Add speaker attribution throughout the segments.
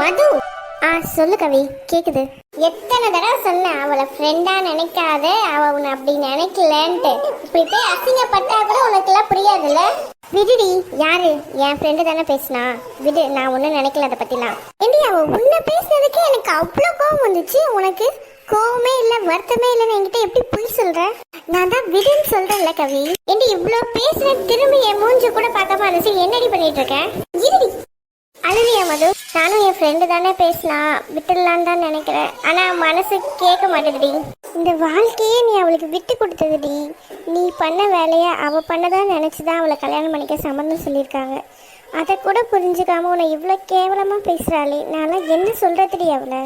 Speaker 1: மது. ஆ சொல்லு கவி கேக்குது. எத்தனை தடவை சொன்னேன் அவளை ஃப்ரெண்டா நினைக்காத அவ உன்னை அப்படி நினைக்கலன்ட்டு. இப்படி போய் அசிங்கப்பட்டா கூட உனக்கெல்லாம் புரியாதுல்ல? விடுடி யாரு? என் ஃப்ரெண்டு தானே பேசினா. விடு நான் ஒன்றும் நினைக்கல அதை பத்திலாம். ஏண்டி அவ உன்னை பேசுனதுக்கு எனக்கு அவ்வளோ கோவம் வந்துச்சு. உனக்கு கோவமே இல்ல வருத்தமே இல்லைன்னு என்கிட்ட எப்படி பொய் சொல்ற? நான் தான் விடுன்னு சொல்றேன்ல கவி. ஏண்டி இவ்வளவு பேசுற திரும்பி என் மூஞ்சி கூட பார்க்காம இருந்துச்சு. என்னடி பண்ணிட்டு இருக்கேன் அழுவியா மது நானும் என் ஃப்ரெண்டு தானே பேசலாம் விட்டுடலான்னு தான் நினைக்கிறேன். ஆனால் மனசு கேட்க மாட்டேதுடி. இந்த வாழ்க்கையே நீ அவளுக்கு விட்டு கொடுத்ததுடி. நீ பண்ண வேலையை அவள் பண்ணதான் நினைச்சுதான் அவளை கல்யாணம் பண்ணிக்க சம்மந்தம் சொல்லியிருக்காங்க. அதை கூட புரிஞ்சுக்காம உன்னை இவ்வளோ கேவலமாக பேசுகிறாளே நான்லாம் என்ன சொல்கிறதுடி அவளை?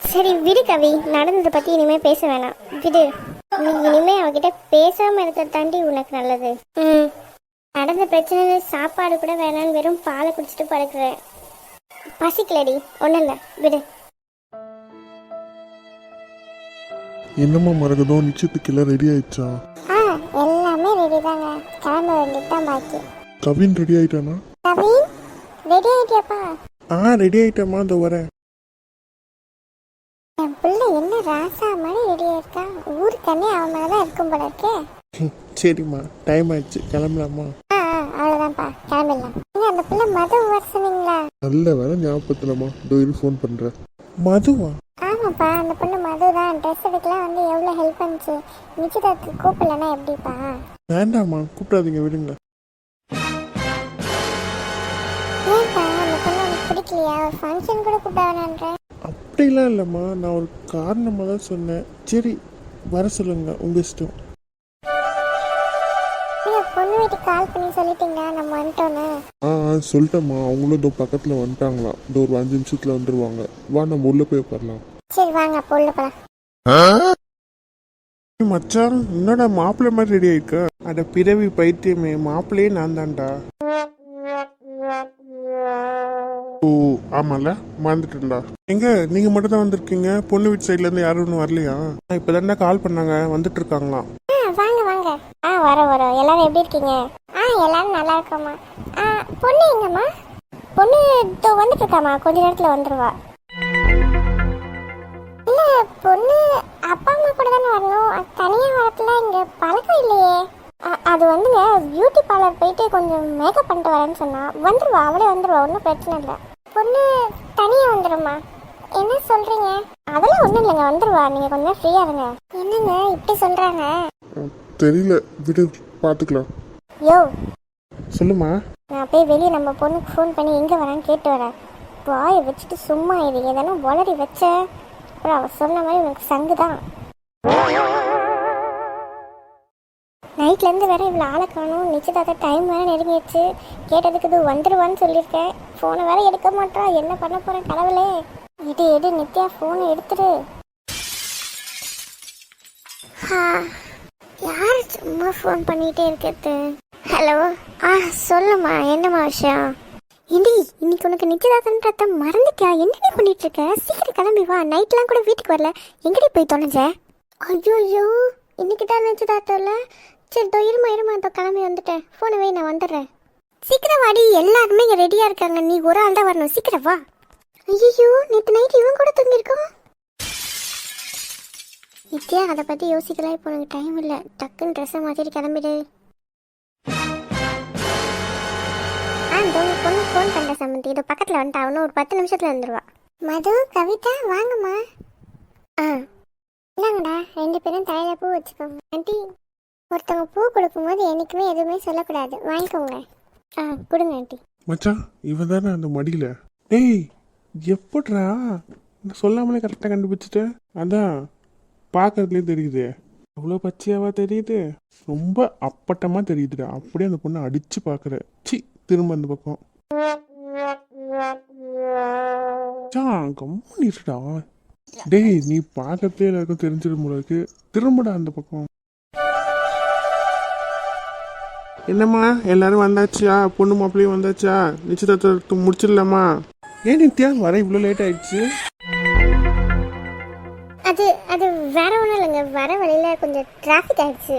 Speaker 1: சரி விடு கவி. நடந்ததை பற்றி இனிமேல் பேச வேணாம். விடு. நீ இனிமேல் அவகிட்ட பேசாமல் இருக்க தாண்டி உனக்கு நல்லது. ம். நடந்த பிரச்சனை சாப்பாடு கூட வேணான்னு வெறும் பாலை குடிச்சிட்டு படுக்கிறேன். பசிக்கலடி. ஒன்றும் இல்லை விடு.
Speaker 2: என்னம்மா மரகதோ நிச்சயத்துக்கு எல்லாம் ரெடி ஆயிடுச்சா?
Speaker 1: ஆ எல்லாமே ரெடி தாங்க. கிளம்ப வேண்டியது தான் பாக்கி.
Speaker 2: கவின் ரெடி ஆயிட்டானா?
Speaker 1: கவின் ரெடி ஆயிட்டியாப்பா?
Speaker 2: ஆ ரெடி ஆயிட்டேம்மா இதோ வரேன்.
Speaker 1: என் பிள்ளை என்ன ராசா மாதிரி ரெடி ஆயிருக்கா? ஊருக்கண்ணே அவன் மேலே தான் இருக்கும் போல இருக்கே.
Speaker 2: சரிம்மா டைம் ஆயிடுச்சு கிளம்பலாமா?
Speaker 1: ஆ அவ்வளோதான்ப்பா கிளம்பிடலாம். நீங்க அந்த பிள்ளை மது வர சொன்னீங்களா?
Speaker 2: நல்ல வேலை ஞாபகத்துலம்மா. இதோ இரு ஃபோன் பண்ணுறேன் மதுவா?
Speaker 1: ஆமாப்பா அந்த பொண்ணு மது தான். ட்ரெஸ் எடுக்கலாம் வந்து எவ்வளோ ஹெல்ப் பண்ணுச்சு. நிச்சயதார்த்துக்கு கூப்பிடலன்னா எப்படிப்பா?
Speaker 2: வேண்டாம்மா கூப்பிடாதீங்க விடுங்க.
Speaker 1: ஏன்ப்பா அந்த பொண்ணு உனக்கு பிடிக்கலையா? ஒரு ஃபங்க்ஷன் கூட கூப்பிட வேணான்ற.
Speaker 2: அப்படிலாம் இல்லைம்மா. நான் ஒரு காரணமாக தான் சொன்னேன். சரி வர சொல்லுங்க உங்கள் இஷ்டம்.
Speaker 1: வீட்டுக்கு கால் பண்ணி சொல்லிட்டீங்களா நம்ம வந்துட்டோன்னு.
Speaker 2: ஆ சொல்லிட்டேம்மா. அவங்களும் இதோ பக்கத்தில் வந்துட்டாங்களாம். இதோ ஒரு அஞ்சு நிமிஷத்தில் வந்துடுவாங்க வா நம்ம உள்ளே போய் உட்காரலாம்
Speaker 1: சரி வாங்க அப்போ உள்ள போகலாம்
Speaker 2: மச்சான் என்னடா மாப்பிள்ளை மாதிரி ரெடி ஆயிருக்க? அட பிறவி பைத்தியமே. மாப்பிள்ளையே நான் தான்டா. ஓ ஆமால? மறந்துட்டேன்டா. எங்க? நீங்க மட்டும் தான் வந்திருக்கீங்க? பொண்ணு வீட்டு சைடுல இருந்து யாரும் ஒன்றும் வரலையா? இப்பதான்டா கால் பண்ணாங்க. வந்துட்டு இருக்காங்களாம்.
Speaker 1: வாங்க வாங்க. ஆ வரோம் வரோம் எல்லாரும் எப்படி இருக்கீங்க? ஆ எல்லாரும் நல்லா இருக்கோம்மா. ஆ பொண்ணு எங்கம்மா? பொண்ணு இதோ வந்துட்டு இருக்காம்மா கொஞ்ச நேரத்தில் வந்துருவா. இல்லை பொண்ணு அப்பா அம்மா கூட தானே வரணும். தனியாக வரத்துல இங்கே பழக்கம் இல்லையே. அது வந்துங்க பியூட்டி பார்லர் போயிட்டு கொஞ்சம் மேக்கப் பண்ணிட்டு வரேன்னு சொன்னா வந்துருவா. அவளே வந்துருவா. ஒன்றும் பிரச்சனை இல்லை. பொண்ணு தனியாக வந்துடும்மா என்ன சொல்றீங்க? அதெல்லாம் ஒன்றும் இல்லைங்க. வந்துருவா. நீங்கள் கொஞ்சம் ஃப்ரீயாக இருங்க. என்னங்க இப்படி சொல்கிறாங்க
Speaker 2: தெரியல. விடு பாத்துக்கலாம்.
Speaker 1: யோ.
Speaker 2: சொல்லுமா
Speaker 1: நான் போய் வெளியே நம்ம பொண்ணுக்கு ஃபோன் பண்ணி எங்கே வரான்னு கேட்டு வரேன். வாயை வச்சுட்டு சும்மா இது எதனா உளறி வச்ச அப்புறம் அவ சொன்ன மாதிரி உனக்கு சங்கு தான். நைட்லேருந்து வேற இவ்வளோ ஆளை காணும். நிச்சயதார்த்த டைம் வேற நெருங்கிடுச்சு. கேட்டதுக்கு இது வந்துருவான்னு சொல்லியிருக்கேன். ஃபோனை வேற எடுக்க மாட்டா. என்ன பண்ண போகிறேன் கடவுளே. எடு எடு நித்யா ஃபோனை எடுத்துடு. ஆ, யார் சும்மா ஃபோன் பண்ணிகிட்டே இருக்கிறது? ஹலோ ஆ சொல்லுமா என்னம்மா விஷயம்? ஏண்டி இன்னைக்கு உனக்கு நிச்சயதார்த்தன்றத மறந்துட்டியா? என்னடி பண்ணிட்டு இருக்க? சீக்கிரம் கிளம்பி வா நைட்லாம் கூட வீட்டுக்கு வரல. எங்கடி போய் தொலைஞ்ச? ஐயோ ஐயோ இன்னைக்கு தான் நிச்சயதார்த்தம்ல சரி தோ இருமா இருமா தோ கிளம்பி வந்துட்டேன். ஃபோனை வை நான் வந்துடுறேன். சீக்கிரம் வாடி எல்லாருமே இங்கே ரெடியாக இருக்காங்க. நீ ஒரு ஆள் தான் வரணும். சீக்கிரம் வா. ஐயோ நேற்று நைட் இவன் கூட தூங்கியிருக்கோம் நித்யா அதை பற்றி யோசிக்கலாம் இப்போ உனக்கு டைம் இல்லை. டக்குன்னு ட்ரெஸ்ஸை மாற்றிட்டு கிளம்பிடு. ஆ இந்த உங்க பொண்ணு ஃபோன் பண்ணுற சம்மந்தி இதோ பக்கத்தில் வந்துட்டா. அவனும் ஒரு பத்து நிமிஷத்தில் வந்துடுவா மது கவிதா வாங்கம்மா. ஆ. இந்தாங்கடா. ரெண்டு பேரும் தலையில் பூ வச்சுக்கோங்க. ஆண்டி ஒருத்தவங்க பூ கொடுக்கும்போது என்றைக்குமே எதுவுமே சொல்லக்கூடாது. வாங்கிக்கோங்க. ஆ கொடுங்க ஆண்டி.
Speaker 2: மச்சான் இவன் தானே அந்த மடியில? டேய் எப்படிடா? சொல்லாமலே கரெக்டாக கண்டுபிடிச்சிட்டு அதான் பார்க்கறதுலேயே தெரியுது. அவ்வளோ பச்சையாவா தெரியுது? ரொம்ப அப்பட்டமாக தெரியுதுடா. அப்படியே அந்த பொண்ணை அடிச்சு பார்க்குற சி திரும்ப அந்த பக்கம். மச்சான், இருடா. டேய் நீ பார்க்கறதே எல்லாருக்கும் தெரிஞ்சிடும் போல இருக்கு. திரும்படா அந்த பக்கம். என்னம்மா எல்லாரும் வந்தாச்சா? பொண்ணு மாப்பிள்ளையும் வந்தாச்சா? நிச்சயதார்த்தத்தை முடிச்சிடலாமா? ஏன் நித்யா வர? இவ்வளோ லேட் ஆயிடுச்சு.
Speaker 1: வேற ஒன்றும் இல்லைங்க. வர வழியில் கொஞ்சம் டிராஃபிக் ஆயிடுச்சு.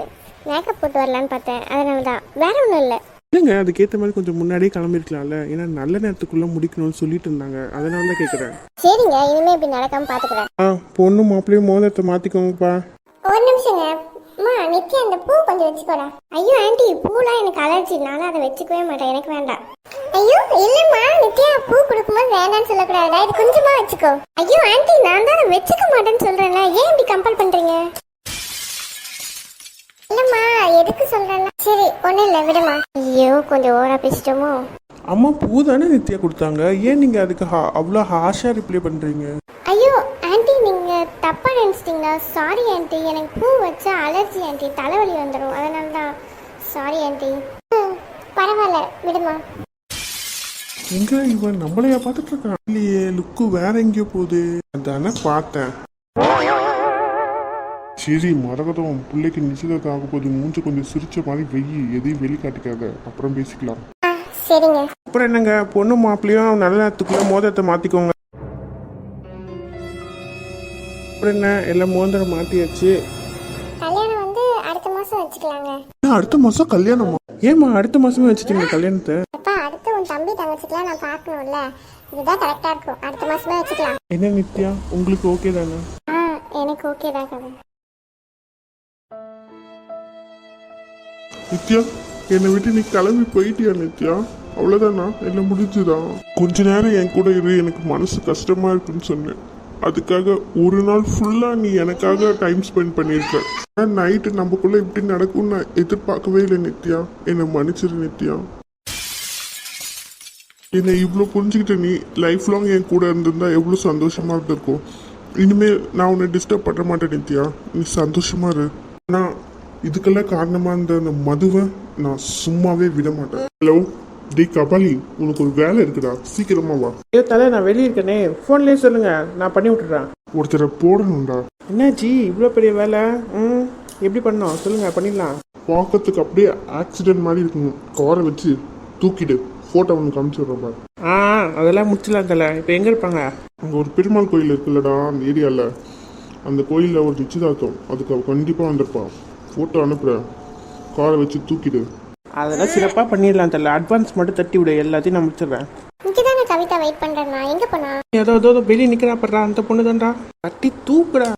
Speaker 1: மேக்கப் போட்டு வரலான்னு பார்த்தேன். அதனால தான். வேற ஒன்றும் இல்லை.
Speaker 2: இல்லைங்க அதுக்கேற்ற மாதிரி கொஞ்சம் முன்னாடியே கிளம்பிருக்கலாம்ல. ஏன்னா நல்ல நேரத்துக்குள்ள முடிக்கணும்னு சொல்லிட்டு இருந்தாங்க. அதனால தான் கேட்குறேன்
Speaker 1: சரிங்க. இனிமே இப்படி நடக்காம பாத்துக்கிறேன்.
Speaker 2: ஆ பொண்ணு மாப்பிள்ளையும் மோதிரத்தை மாற்றிக்கோங்கப்பா
Speaker 1: ஒரு நிமிஷங்க. அம்மா நித்யா அந்த பூ கொஞ்சம் வச்சுக்கோடா. ஐயோ ஆண்டி பூலாம் எனக்கு அலர்ஜினால அதை வச்சுக்கவே மாட்டேன். எனக்கு வேண்டாம். ஐயோ இல்லம்மா நித்யா பூ கொடுக்கும்போது வேண்டாம்னு சொல்லக்கூடாதுடா இது கொஞ்சமா வச்சுக்கோ. ஐயோ ஆண்டி நான் தான் வச்சுக்க மாட்டேன்னு சொல்றேன்ல. ஏன் இப்படி கம்பல் பண்றீங்க? இல்லம்மா எதுக்கு சொல்றேன்னா சரி ஒண்ணும் இல்ல விடுமா. ஐயோ கொஞ்சம் ஓரா பேசிட்டோமோ?
Speaker 2: அம்மா பூ தானே நித்யா கொடுத்தாங்க. ஏன் நீங்கள் அதுக்கு அவ்வளோ ஹார்ஷாக ரிப்ளை பண்ணுறீங்க
Speaker 1: ஐயோ ஆண்டி நீங்க தப்பா நினைச்சிட்டீங்களா? Sorry aunty. எனக்கு பூ வச்சா அலர்ஜி ஆண்டி. தலைவலி வந்துடும் அதனால தான். Sorry aunty. ம், பரவாயில்ல விடுமா.
Speaker 2: எங்க இவன்? நம்மளையா பார்த்துட்டு இருக்கான் இல்லையே லுக்கு வேற எங்கேயோ போகுது. அதானே பார்த்தேன். சரி மரகதம் பிள்ளைக்கு நிச்சயதார்த்தம் ஆக போது மூஞ்ச கொஞ்சம் சிரிச்ச மாதிரி வெயி எதையும் வெளிக்காட்டிக்காத. அப்புறம் பேசிக்கலாம்.
Speaker 1: ஆ சரிங்க.
Speaker 2: அப்புறம் என்னங்க? பொண்ணு மாப்பிள்ளையும் நல்ல நேரத்துக்குள்ள மோதிரத்தை மாத்திக்கோங்க. அப்புறம் என்ன? எல்லாம் மோதிரம் மாத்தியாச்சு.
Speaker 1: கல்யாணம் வந்து அடுத்த மாசம் வச்சுக்கலாங்க.
Speaker 2: அடுத்த மாசம் கல்யாணமா? ஏமா அடுத்த மாசமே வச்சுட்டீங்க கல்யாணத்தை?
Speaker 1: தங்கச்சிக்கெல்லாம் நான் பார்க்கணும்ல இதுதான் கரெக்டா இருக்கும். அடுத்த மாசமே வச்சுக்கலாம்.
Speaker 2: என்ன நித்யா? உங்களுக்கு ஓகே தானே?
Speaker 1: ஆ எனக்கு ஓகே தான் கதை.
Speaker 2: நித்யா என்னை விட்டு நீ கிளம்பி போயிட்டியா நித்யா? அவ்வளோதானா என்ன முடிஞ்சுதா? கொஞ்ச நேரம் என் கூட இரு எனக்கு மனசு கஷ்டமா இருக்குன்னு சொன்னேன். அதுக்காக ஒரு நாள் ஃபுல்லா நீ எனக்காக டைம் ஸ்பெண்ட் பண்ணியிருக்க. ஆனால் நைட்டு நமக்குள்ள இப்படி நடக்கும்னு நான் எதிர்பார்க்கவே இல்லை நித்யா. என்னை மன்னிச்சிரு நித்யா. என்னை இவ்வளோ புரிஞ்சுக்கிட்ட நீ லைஃப் லாங் என் கூட இருந்திருந்தா எவ்வளோ சந்தோஷமா இருந்திருக்கும். இனிமேல் நான் உன்னை டிஸ்டர்ப் பண்ண மாட்டேன் நித்யா. நீ சந்தோஷமா இரு. நான் இதுக்கெல்லாம் காரணமா இருந்த அந்த மதுவை நான் சும்மாவே விட மாட்டேன். ஹலோ டி கபாலி உனக்கு ஒரு வேலை இருக்குடா. சீக்கிரமா வா.
Speaker 3: ஏ தலை நான் வெளியே இருக்கேனே. ஃபோன்லேயே சொல்லுங்க. நான் பண்ணி விட்டுறேன்
Speaker 2: ஒருத்தரை போடணும்டா.
Speaker 3: என்னாச்சு? இவ்வளோ பெரிய வேலை? ம்? எப்படி பண்ணோம் சொல்லுங்க பண்ணிடலாம்.
Speaker 2: பார்க்கறதுக்கு அப்படியே ஆக்சிடென்ட் மாதிரி இருக்கணும். காரை வச்சு தூக்கிடு. ஃபோட்டோ ஒன்று காமிச்சிடுறேன் பாரு.
Speaker 3: ஆ அதெல்லாம் முடிச்சிடலாம் தலை இப்போ எங்கே இருப்பாங்க?
Speaker 2: அங்கே ஒரு பெருமாள் கோயில் இருக்குல்லடா அந்த ஏரியாவில் அந்த கோயிலில் ஒரு நிச்சயதார்த்தம். அதுக்கு அவ கண்டிப்பாக வந்திருப்பான் ஃபோட்டோ அனுப்புகிறேன் காரை வச்சு தூக்கிடு.
Speaker 3: அதெல்லாம் சிறப்பாக பண்ணிடலாம் தலை. அட்வான்ஸ் மட்டும் தட்டி விடு. எல்லாத்தையும் நான் முடிச்சிடுறேன்.
Speaker 1: இங்கே தானே கவிதா வெயிட் பண்றேன் நான். எங்க போனா?
Speaker 3: ஏதோ ஏதோ ஏதோ வெளியே நிற்கிறா படுறா அந்த பொண்ணு தான்டா தட்டி தூக்குடா.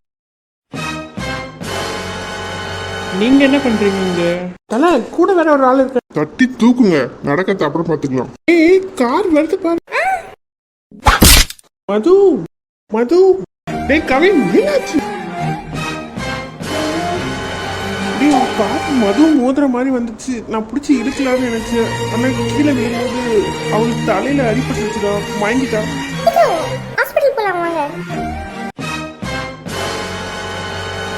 Speaker 3: நீங்க என்ன பண்றீங்க இங்க? தலை கூட வேற ஒரு ஆள் இருக்கு
Speaker 2: தட்டி தூக்குங்க. நடக்கத்தை அப்புறம் பார்த்துக்கலாம்
Speaker 3: ஏய் கார் வருது பாரு. மது மது. டேய் கவின் என்னாச்சு? டேய் கார் மது மோதுற மாதிரி வந்துச்சு. நான் பிடிச்சி இழுக்கலாம்னு நினைச்சேன். ஆனா கீழே விழும்போது அவளுக்கு தலையில அடிபட்டுருச்சுடா வாங்கிட்டா
Speaker 1: ஹாஸ்பிட்டல் போலாம் வாங்க.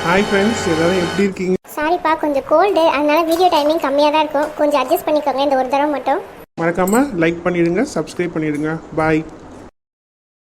Speaker 2: ஹாய் ஃப்ரெண்ட்ஸ் எல்லாரும் எப்படி இருக்கீங்க?
Speaker 1: சாரிப்பா கொஞ்சம் கோல்டு அதனால வீடியோ டைமிங் கம்மியாக தான் இருக்கும். கொஞ்சம் அட்ஜஸ்ட் பண்ணிக்கோங்க இந்த ஒரு தடவை மட்டும்.
Speaker 2: மறக்காமல் லைக் பண்ணிடுங்க சப்ஸ்கிரைப் பண்ணிடுங்க. பாய்